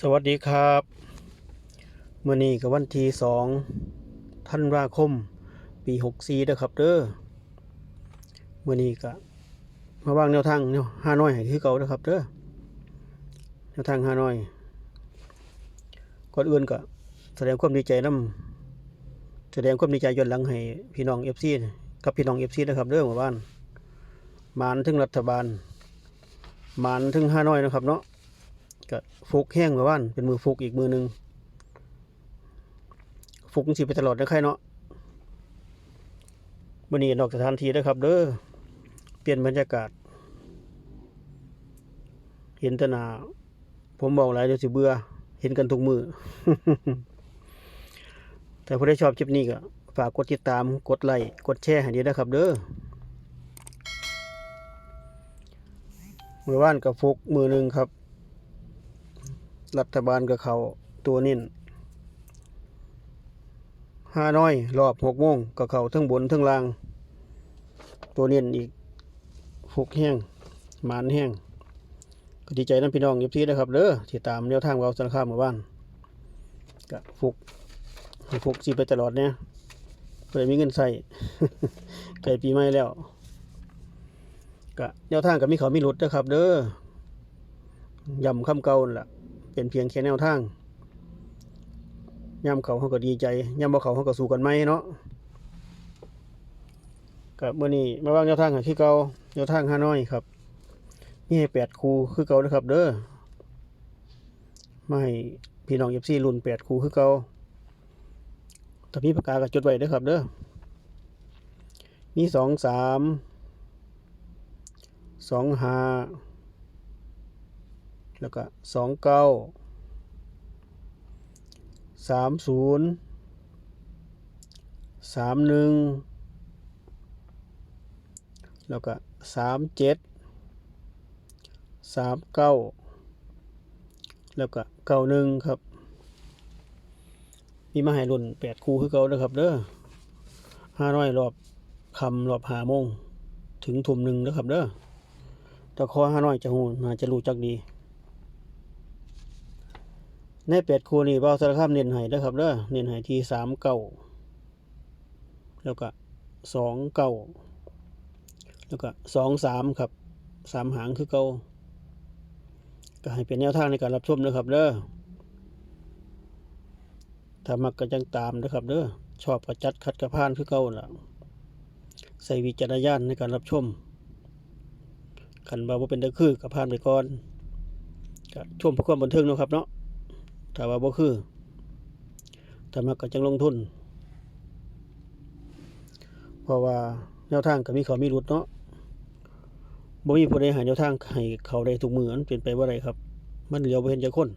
สวัสดีครับเมื่อนี้กับวันที่สองธันวาคม ปีหกสี่เด้อครับเด้อเมื่อนี้ก็มาวางแนวทางแนวห้าน้อยคือเก่าเด้อครับเด้อแนวทางห้าน้อยก่อนอื่นก็แสดงความดีใจน้ำแสดงความดีใจย้อนหลังให้พี่น้องเอฟซีกับพี่น้องเอฟซีนะครับเด้อหมู่บ้านมานถึงรัฐบาลมานถึงห้าน้อยนะครับเนาะ ก็ฟุกแห้งมาว่านเป็นมือฟุกอีกมือหนึ่งฟุกสิไปตลอดนะใครเนาะวันนี้นอกสถานที่นะครับ เด้อเปลี่ยนบรรยากาศ เห็นตนา ผมบอกหลายเดี๋ยวสิเบื่อ เห็นกันทุกมือ แต่ผู้ใดชอบคลิปนี้ก็ฝากกดติดตามกดไลค์กดแชร์ให้ดีนะครับ เด้อมือว่านกับฟุกมือหนึ่งครับ รัฐบาลกับเขาตัวนิ่นห้าน้อยรอบหกโมงกับเขาทั้งบนทั้งล่าง ตัวนิ่นอีกฟุกแห้งหมานแห้งก็ดีใจน้ำพี่น้องยิบซีนะครับเด้อที่ตามแนวทางเราสารคามหมู่บ้านกับฟุกฟุกสีไปตลอดเนี่ยเพื่อมีเงินใส่ไก่ปีใหม่แล้วก็แนวทางกับมีเขามีหลุดนะครับ เด้อย่ำคำเก่านั่นล่ะ เป็นเพียงแค่แนวทางย่ำเขาเขาก็ดีใจย่ำบ่เขาเขาก็สู้กันไหมเนาะกับเมื่อนี้มาวางแนวทางห้คือเก่าแนวทางห้าน้อยครับมีให้แปดคูคือเก่านะครับ เด้อไมาให้พี่น้องเอฟซีรุ่นแปดคูคือเก่าถ้ามีปากกาก็จดไว้ด้อครับ เด้อมีสองสามสองห้า แล้วก็สองเก้าสามศูนย์สามหนึ่งแล้วก็สามเจ็ดสามเก้าแล้วก็เก้าหนึ่งครับมีมาให้รุ่นแปดคู่คือเก่านะครับเด้อห้าร้อยรอบคำรอบหาโมงถึงทุ่มหนึ่งนะครับเด้อแต่คอห้าน้อยจะหูน่าจะรู้จักดี ในเป็ดคูนี่เบาสารคามเน้นให้นะครับเด้อเน้นให้ที่สามเก้าแล้วก็สองเก้าแล้วก็สองสามครับสามหางคือเก้าก็ให้เป็นแนวทางในการรับชมนะครับเด้อถ้ามักก็จังตามนะครับเด้อชอบกระจัดคัดกระพานคือเก้าล่ะใส่วิจารณญาณในการรับชมขันบาว่าเป็นตะคือกระพานไปก่อนชมเพื่อความบันเทิงนะครับเนาะ ถ้าว่าบ่คือถ้ามักก็จังลงทุน เพราะว่าแนวทางก็มีเขามีรุดเนาะบ่มีผู้ใดหาแนวทางให้เขาได้ทุกมืออันเป็นไปบ่ได้ครับ มันเหลียวบ่เห็นจักคน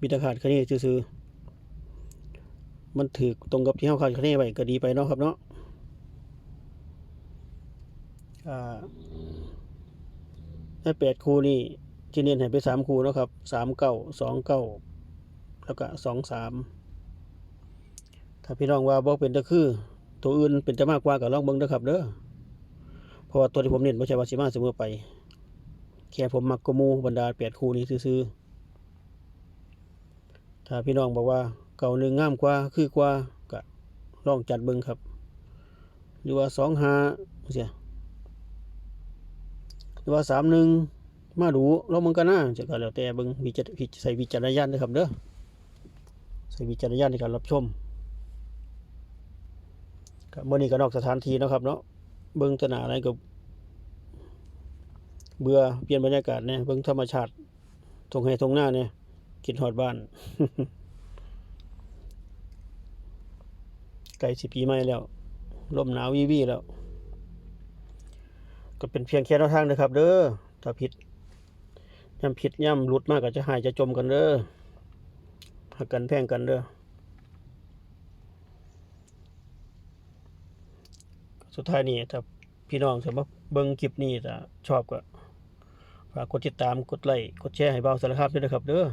มีต่ขาดคะแนนซื่อๆมันถือตรงกับที่เฮาคาดคะเนไว้ก็ดีไปเนาะครับเนาะอ่าในแปดคู่นี่ ที่เน้นให้ไปสามคู่นะครับสามเก้าสองเก้าแล้วก็สองสามถ้าพี่น้องว่าบ่เป็นตะคือ ตัวอื่นเป็นจะมากกว่าก็ลองเบิ่งเด้อครับเด้อเพราะว่าตัวที่ผมเน้นบ่ใช่ว่าสิมาเสมอไป แค่ผมมักกมูบรรดาแปดคู่นี้ซื่อๆถ้าพี่น้องบอกว่าเก่าหนึ่งง่ามกว่าคือกว่าก็ลองจัดเบิ่งครับหรือว่าสองห้าเสียหรือว่าสามหนึ่ง มาดูเรามันก็น่าจะก็แล้วแต่เบิ่งวิจารใส่วิจารณญาณนะครับเด้อใส่วิจารณญาณในการรับชมกับเมื่อนี้ก็นอกสถานที่นะครับเนาะเบิ่งตนาอะไรก็เบื่อเปลี่ยนบรรยากาศเนี่ยเบิ่งธรรมชาติทงให้ทงหน้าเนี่ยกินหอดบ้านไก่สิปีใหม่แล้วลมหนาววีวีแล้ว ก็เป็นเพียงแค่แนวทางนะครับ เด้อถ้าผิด ย่ำผิดย่ำหลุดมากก็จะหายจะจมกันเด้อหักกันแพงกันเด้อสุดท้ายนี่ถ้าพี่น้องสมมติเบิ่งคลิปนี้ถ้าชอบก็ฝากกดติดตามกดไลค์กดแชร์ให้เบาสารคามด้วยนะครับเด้อ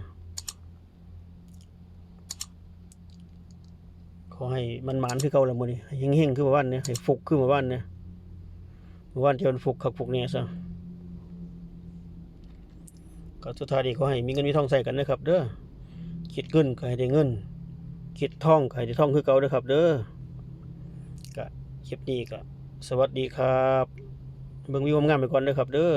ขอให้มันหมานคือเก่าละมือนี้ให้เฮงคือเมื่อวานเนี่ยให้ฟุกคือเมื่อวานเนี่ยเมื่อวานที่มันฟุกคักฟุกเนี่ยซะ ก็สุดท้ายนี้ขาให้มีเงินมีทองใส่กันนะครับ เด้อคิดเงินก็ให้ได้เงินคิดท่องก็ให้ได้ท่องคือเก่าเด้อครับ เด้อก็คลิปนี้ก็สวัสดีครับ เบิ่งวิวงามไปก่อนนะครับ เด้อ